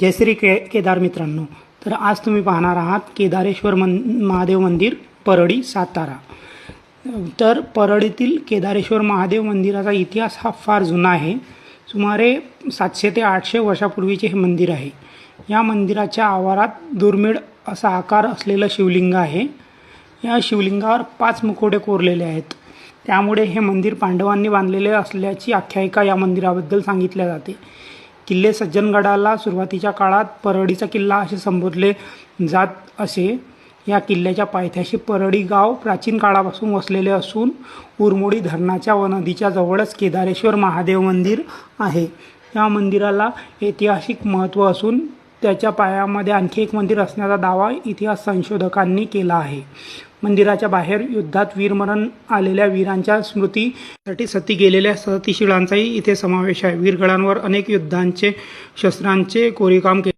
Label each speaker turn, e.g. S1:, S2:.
S1: जय श्री के केदार मित्रांनो. तर आज तुम्ही पाहणार आहात केदारेश्वर मन महादेव मंदिर परळी सातारा. तर परळीतील केदारेश्वर महादेव मंदिराचा इतिहास हा फार जुना आहे. सुमारे सातशे ते आठशे वर्षापूर्वीचे हे मंदिर आहे. या मंदिराच्या आवारात दुर्मिळ असा आकार असलेलं शिवलिंग आहे. या शिवलिंगावर पाच मुखोडे कोरलेले आहेत. त्यामुळे हे मंदिर पांडवांनी बांधलेले असल्याची आख्यायिका या मंदिराबद्दल सांगितल्या जाते. किल्ले सज्जनगडाला सुरुवातीच्या काळात परळीचा किल्ला असे संबोधले जात असे. या किल्ल्याच्या पायथ्याशी परळी गाव प्राचीन काळापासून वसलेले असून उरमोडी धरणाच्या व नदीच्या जवळच केदारेश्वर महादेव मंदिर आहे. या मंदिराला ऐतिहासिक महत्त्व असून त्याच्या पायामध्ये आणखी एक मंदिर असण्याचा दावा इतिहास संशोधकांनी केला आहे. मंदिराच्या बाहेर युद्धात वीरमरण आलेल्या वीरांच्या स्मृतीसाठी सती गेलेल्या सतीशिळांचाही इथे समावेश आहे. वीरगळांवर अनेक युद्धांचे शस्त्रांचे कोरीकाम केले